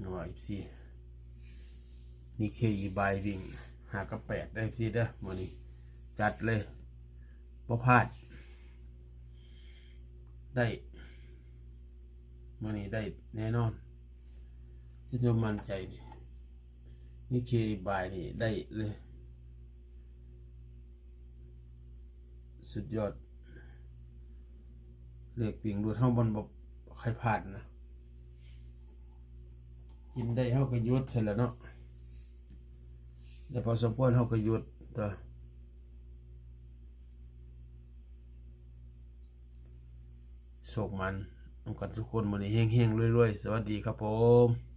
นะว่าอีซีนี่เคอีบายวิ่งหากับแปดได้พี่เด้อมือนี้ จัดเลยบ่พลาด ได้มือนี้ได้แน่นอนที่จะมั่นใจนี่นี่เคอีบายนี่ได้เลย สุดยอดเลือกปิงดูเท่าบอลบใครพลาดนะ กินได้เฮากับยุดเสร็จแล้วเนาะแต่พอสมควรเฮากับยุดตัวโศกมันนำกันทุกคนมือนี้เฮงๆรวยๆ สวัสดีครับผม